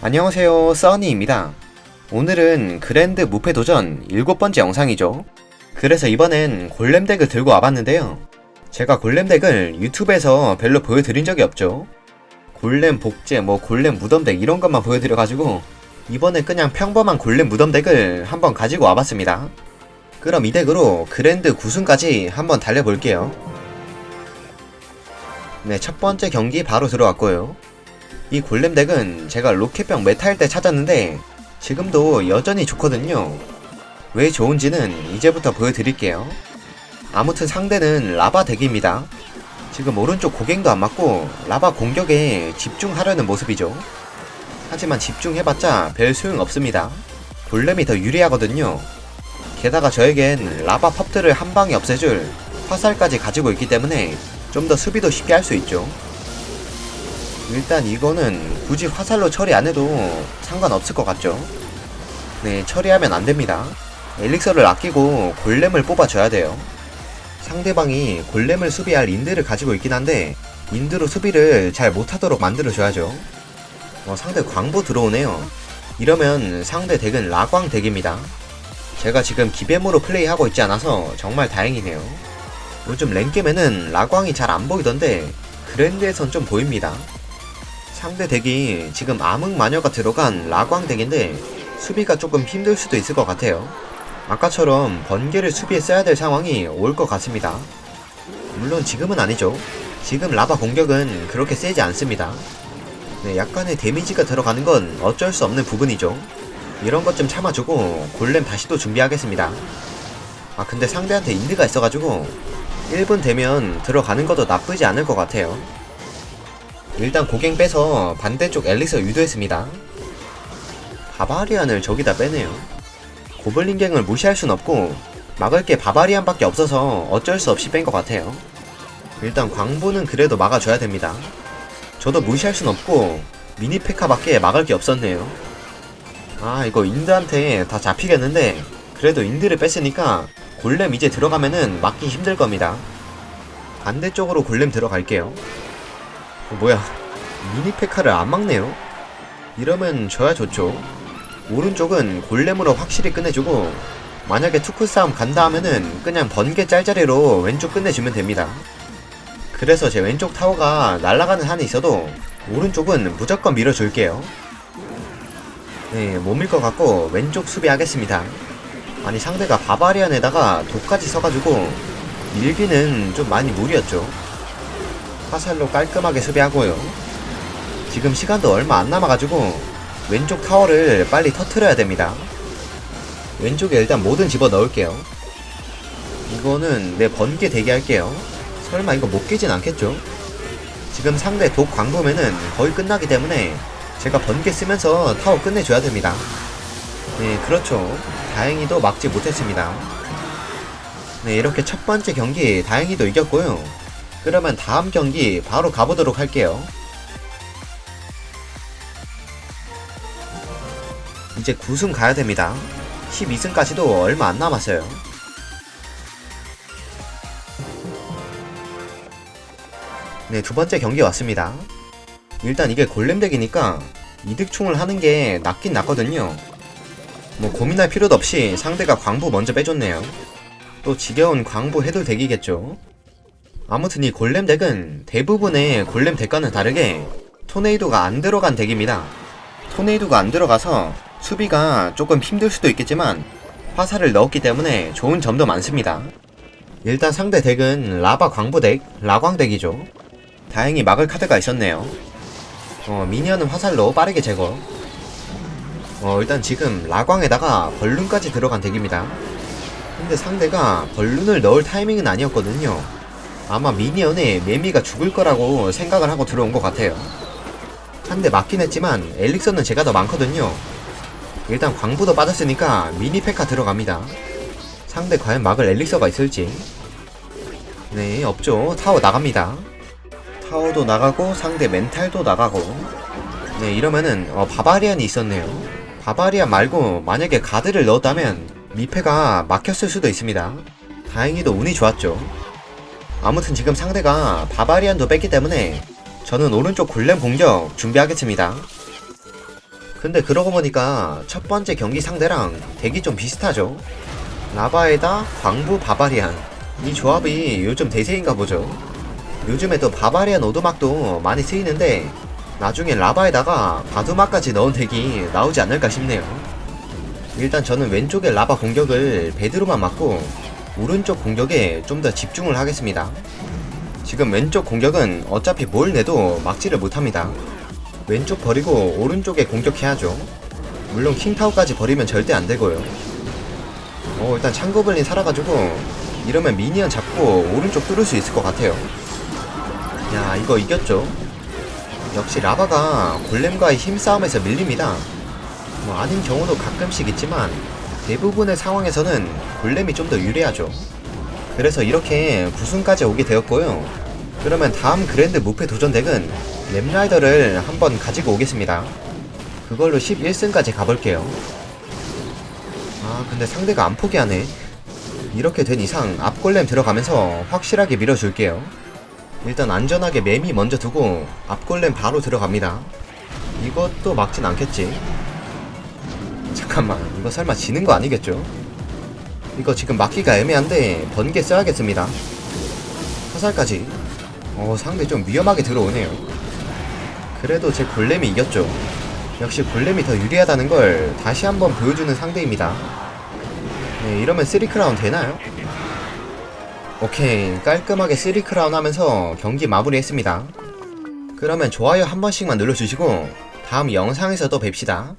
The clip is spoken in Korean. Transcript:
안녕하세요 써니입니다. 오늘은 그랜드 무패 도전 일곱 번째 영상이죠. 그래서 이번엔 골렘 덱을 들고 와봤는데요. 제가 골렘 덱을 유튜브에서 별로 보여드린 적이 없죠. 골렘 복제 뭐 골렘 무덤 덱 이런 것만 보여드려가지고 이번엔 그냥 평범한 골렘 무덤 덱을 한번 가지고 와봤습니다. 그럼 이 덱으로 그랜드 9승까지 한번 달려볼게요. 네 첫 번째 경기 바로 들어왔고요 이 골렘 덱은 제가 로켓병 메타일 때 찾았는데 지금도 여전히 좋거든요. 왜 좋은지는 이제부터 보여드릴게요. 아무튼 상대는 라바 덱입니다. 지금 오른쪽 고갱도 안 맞고 라바 공격에 집중하려는 모습이죠. 하지만 집중해봤자 별 소용 없습니다. 골렘이 더 유리하거든요. 게다가 저에겐 라바 펍들을 한 방에 없애줄 화살까지 가지고 있기 때문에 좀 더 수비도 쉽게 할 수 있죠. 일단 이거는 굳이 화살로 처리 안 해도 상관없을 것 같죠? 네, 처리하면 안 됩니다. 엘릭서를 아끼고 골렘을 뽑아줘야 돼요. 상대방이 골렘을 수비할 인드를 가지고 있긴 한데 인드로 수비를 잘 못하도록 만들어줘야죠. 어, 상대 광부 들어오네요. 이러면 상대 덱은 라광 덱입니다. 제가 지금 기뱀으로 플레이하고 있지 않아서 정말 다행이네요. 요즘 랭겜에는 라광이 잘 안 보이던데 그랜드에선 좀 보입니다. 상대 덱이 지금 암흑 마녀가 들어간 라광 덱인데 수비가 조금 힘들 수도 있을 것 같아요. 아까처럼 번개를 수비에 써야 될 상황이 올 것 같습니다. 물론 지금은 아니죠. 지금 라바 공격은 그렇게 세지 않습니다. 네, 약간의 데미지가 들어가는 건 어쩔 수 없는 부분이죠. 이런 것 좀 참아주고 골렘 다시 또 준비하겠습니다. 아 근데 상대한테 인드가 있어가지고 1분 되면 들어가는 것도 나쁘지 않을 것 같아요. 일단 고갱 빼서 반대쪽 앨리스 유도했습니다. 바바리안을 저기다 빼네요. 고블린갱을 무시할 순 없고 막을 게 바바리안밖에 없어서 어쩔 수 없이 뺀 것 같아요. 일단 광부는 그래도 막아줘야 됩니다. 저도 무시할 순 없고 미니페카밖에 막을 게 없었네요. 아 이거 인드한테 다 잡히겠는데 그래도 인드를 뺐으니까 골렘 이제 들어가면은 막기 힘들 겁니다. 반대쪽으로 골렘 들어갈게요. 어, 뭐야? 미니 페카를 안 막네요? 이러면 져야 좋죠. 오른쪽은 골렘으로 확실히 끝내주고 만약에 투크 싸움 간다 하면은 그냥 번개 짤짤이로 왼쪽 끝내주면 됩니다. 그래서 제 왼쪽 타워가 날아가는 한이 있어도 오른쪽은 무조건 밀어줄게요. 네, 못 밀 것 같고 왼쪽 수비하겠습니다. 아니 상대가 바바리안에다가 독까지 써가지고 밀기는 좀 많이 무리였죠 화살로 깔끔하게 수비하고요. 지금 시간도 얼마 안 남아가지고 왼쪽 타워를 빨리 터트려야 됩니다. 왼쪽에 일단 뭐든 집어 넣을게요. 이거는 내 번개 대기 할게요. 설마 이거 못 깨진 않겠죠? 지금 상대 독 광범에는 거의 끝나기 때문에 제가 번개 쓰면서 타워 끝내줘야 됩니다. 네, 그렇죠. 다행히도 막지 못했습니다. 네, 이렇게 첫 번째 경기 다행히도 이겼고요. 그러면 다음 경기 바로 가보도록 할게요. 이제 9승 가야 됩니다. 12승까지도 얼마 안 남았어요. 네, 두 번째 경기 왔습니다. 일단 이게 골렘 덱이니까 이득충을 하는 게 낫긴 낫거든요. 뭐 고민할 필요도 없이 상대가 광부 먼저 빼줬네요. 또 지겨운 광부 해도 덱이겠죠. 아무튼 이 골렘 덱은 대부분의 골렘 덱과는 다르게 토네이도가 안 들어간 덱입니다. 토네이도가 안 들어가서 수비가 조금 힘들 수도 있겠지만 화살을 넣었기 때문에 좋은 점도 많습니다. 일단 상대 덱은 라바 광부 덱, 라광 덱이죠. 다행히 막을 카드가 있었네요. 어, 미니언은 화살로 빠르게 제거. 어, 일단 지금 라광에다가 벌룬까지 들어간 덱입니다. 근데 상대가 벌룬을 넣을 타이밍은 아니었거든요. 아마 미니언에 매미가 죽을 거라고 생각을 하고 들어온 것 같아요. 한 대 맞긴 했지만 엘릭서는 제가 더 많거든요. 일단 광부도 빠졌으니까 미니 페카 들어갑니다. 상대 과연 막을 엘릭서가 있을지. 네, 없죠. 타워 나갑니다. 타워도 나가고 상대 멘탈도 나가고. 네, 이러면은 어, 바바리안이 있었네요. 바바리안 말고 만약에 가드를 넣었다면 미페가 막혔을 수도 있습니다. 다행히도 운이 좋았죠. 아무튼 지금 상대가 바바리안도 뺐기 때문에 저는 오른쪽 골렘 공격 준비하겠습니다. 근데 그러고 보니까 첫 번째 경기 상대랑 덱이 좀 비슷하죠. 라바에다 광부 바바리안. 이 조합이 요즘 대세인가 보죠. 요즘에 또 바바리안 오두막도 많이 쓰이는데 나중에 라바에다가 바두막까지 넣은 덱이 나오지 않을까 싶네요. 일단 저는 왼쪽에 라바 공격을 베드로만 맞고 오른쪽 공격에 좀 더 집중을 하겠습니다. 지금 왼쪽 공격은 어차피 뭘 내도 막지를 못합니다. 왼쪽 버리고 오른쪽에 공격해야죠. 물론 킹타워까지 버리면 절대 안 되고요. 어, 일단 창고블린 살아가지고 이러면 미니언 잡고 오른쪽 뚫을 수 있을 것 같아요. 야, 이거 이겼죠? 역시 라바가 골렘과의 힘싸움에서 밀립니다. 뭐 아닌 경우도 가끔씩 있지만 대부분의 상황에서는 골렘이 좀 더 유리하죠. 그래서 이렇게 9승까지 오게 되었고요. 그러면 다음 그랜드 무패 도전 덱은 랩라이더를 한번 가지고 오겠습니다. 그걸로 11승까지 가볼게요. 아 근데 상대가 안 포기하네. 이렇게 된 이상 앞골렘 들어가면서 확실하게 밀어줄게요. 일단 안전하게 매미 먼저 두고 앞골렘 바로 들어갑니다. 이것도 막진 않겠지. 잠깐만 이거 설마 지는 거 아니겠죠? 이거 지금 막기가 애매한데 번개 써야겠습니다. 화살까지. 어 상대 좀 위험하게 들어오네요. 그래도 제 골렘이 이겼죠. 역시 골렘이 더 유리하다는 걸 다시 한번 보여주는 상대입니다. 네, 이러면 3크라운 되나요? 오케이, 깔끔하게 3크라운 하면서 경기 마무리했습니다. 그러면 좋아요 한 번씩만 눌러주시고 다음 영상에서 또 뵙시다.